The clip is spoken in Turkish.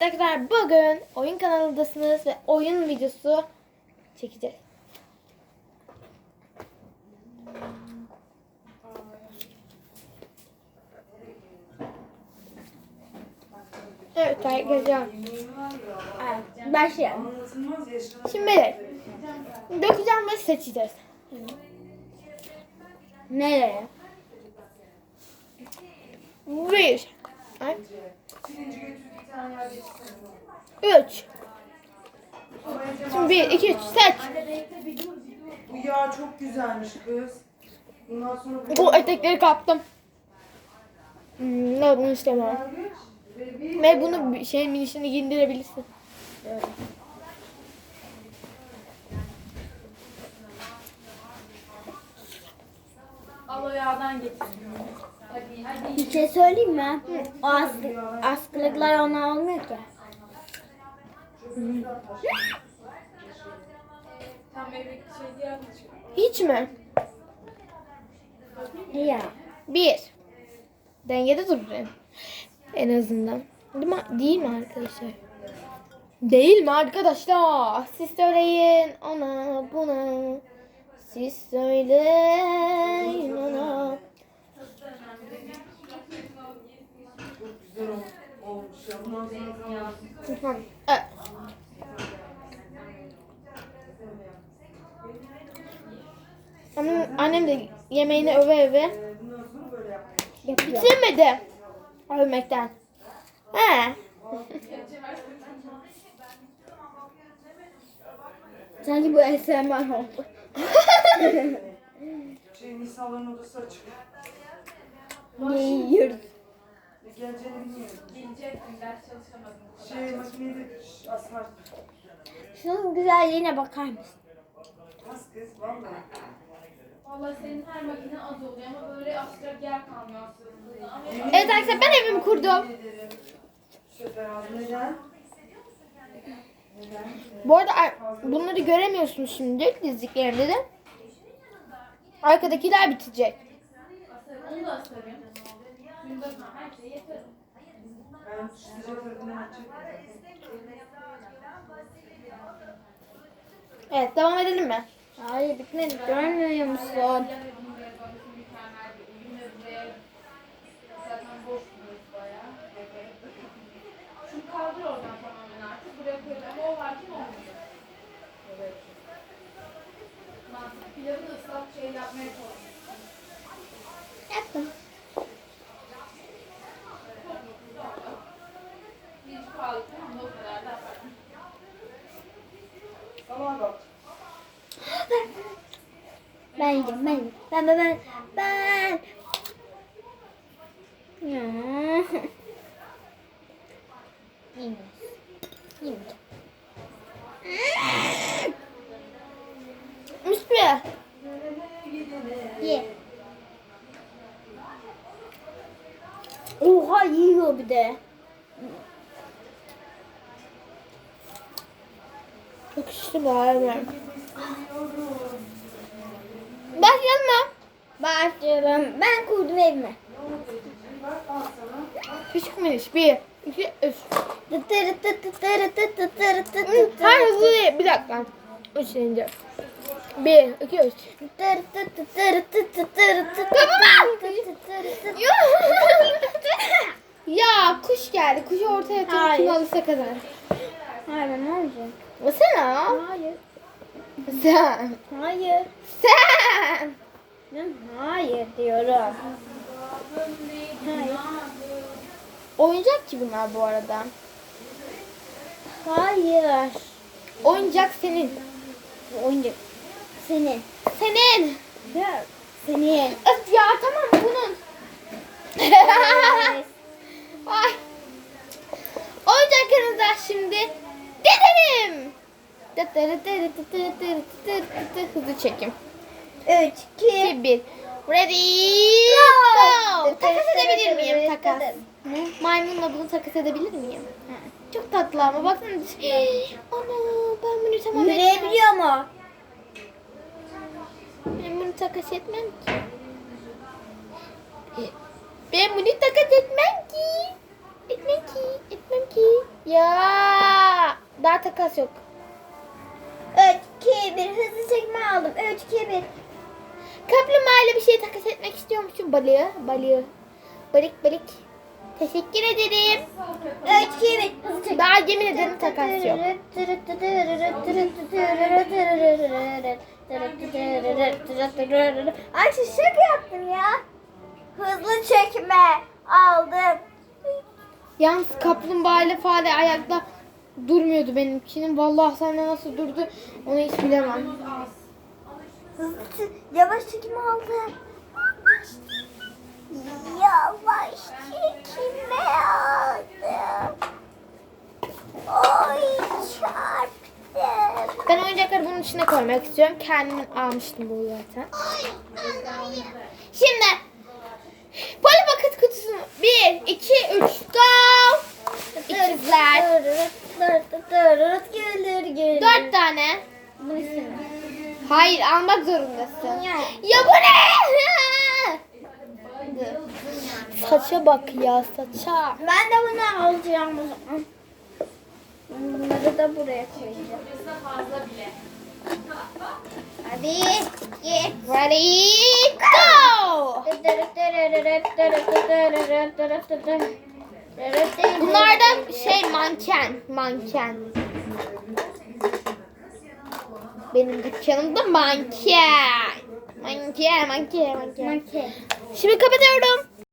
Arkadaşlar bugün oyun kanalındasınız ve oyun videosu çekeceğiz. Evet arkadaşlar. Evet, başlayalım. Şimdi böyle dökeceğim ve seçeceğiz. Nereye? Bir. Ay. Üç. Şimdi bir, iki, üç, seç. Bu yağ çok güzelmiş kız. Bundan sonra Bu etekleri kaptım. Hmm, ne bunu istemem. Ve bunu bir şey minişini giydirebilirsin. Al o yağdan getir. Bir şey söyleyeyim mi? O askı, askılıklar ona olmuyor ki. Hiç mi? Ya. Bir. Dengede dur benim. En azından. Değil mi, değil mi arkadaşlar? Değil mi arkadaşlar? Siz söyleyin ona buna. Siz söyleyin ona. Ol- olmuş ya. Bundan sonra Tamam. Evet. Annem, annem de yemeğini öve öve e, böyle yapmayı. bitirmedi. Övmekten. He. Sanki bu SMR oldu. Şey Nisan'ların odası açık. Ne yiyoruz? Ne geleceğini bilmiyorum. Gelecektim ders çalışamadım. bu kadar. Şey makinede şş, asfalt. Şunun güzelliğine bakar mısın? Az kız valla. Valla senin her makine az oluyor ama böyle asacak yer kalmıyor aslında. Ama Evet arkadaşlar ben evimi kurdum. Yemin ederim. Şoför abi neden? Neden? Bu arada ar- bunları göremiyorsunuz şimdi dizliklerimde de. Arkadakiler bitecek. asarım, onu da asarım. Evet devam edelim mi? Hayır bitmedi. Görmüyor musun? Şunu kaldır oradan tamamen artık. Buraya koyalım o varken olmuyor. Evet. Mantıklı pilavı ıslak şey yapmaya. Yaptım. Hiç pahalı ama o kadar da yaparım. Tamam bak. Ben yiyeceğim ben. Ben ben ben. Ben. Yiyeyim. Yiyeyim. Müslü. Ye. Oha yiyor bir de. Çok şişti bari. Başlayalım mı? Başlıyorum. Ben kurdum evimi. Küçük müyüz? Bir, iki, üç. Tıtırı tıtırı tıtırı Hı, tıtırı Hayır hızlı değil. Bir dakika. Üç deyince. Bir, iki, üç. tıtırı tıtırı tıtırı tıtırı ya kuş geldi. Kuşu ortaya Hayır. kim alırsa kadar. Hayır ne olacak? Basana. Hayır. Sen. Hayır. Sen. Ben hayır diyorum. Hayır. Oyuncak ki bunlar bu arada. Hayır. Oyuncak senin. Oyuncak. Seni. Senin. Ya. Seni. Öf ya tamam bunun. Ay. Oyuncaklarınızdan şimdi denelim. Hızlı çekim. 3, 2, 2, 1. Ready, go. Takas edebilir miyim? Takas. Maymunla bunu takas edebilir miyim? Çok tatlı ama baksana. Ana ben bunu tamam. Yürüyebiliyor mu? Ben bunu takas etmem ki. Ben bunu takas etmem ki. Etmem ki. Etmem ki. Ya daha takas yok. 3, 2, 1. Hızlı çekme aldım. 3, 2, 1. Kaplumbağa ile bir şey takas etmek istiyormuşum balığı. Balığı. Balık balık. Teşekkür ederim. 3, 2, 1. Hızlı çekme. Daha yemin ederim takas yok. Ay şaka yaptım ya. Hızlı çekme aldım. Yalnız kaplumbağa ile fare ayakta durmuyordu benimkinin. Vallahi sende nasıl durdu onu hiç bilemem. Yavaş çekme aldım. Yavaş çekme aldım. Oy çarptım. Ben oyuncakları bunun içine koymak istiyorum. Kendim almıştım bu zaten. Şimdi Poli Pocket kutusunu 1, 2, 3 go! İkizler. Gelir gelir. 4 tane. Bunu. Hayır almak zorundasın. Ya bu ne? Saça bak ya saça. Ben de bunu alacağım o zaman. Bunları da buraya koyacağım. Bizde fazla bile. Hadi git. Ready go! Manken. Manken. Benim dükkanımda manken. Manken, manken, manken. Manken. Şimdi kapatıyorum.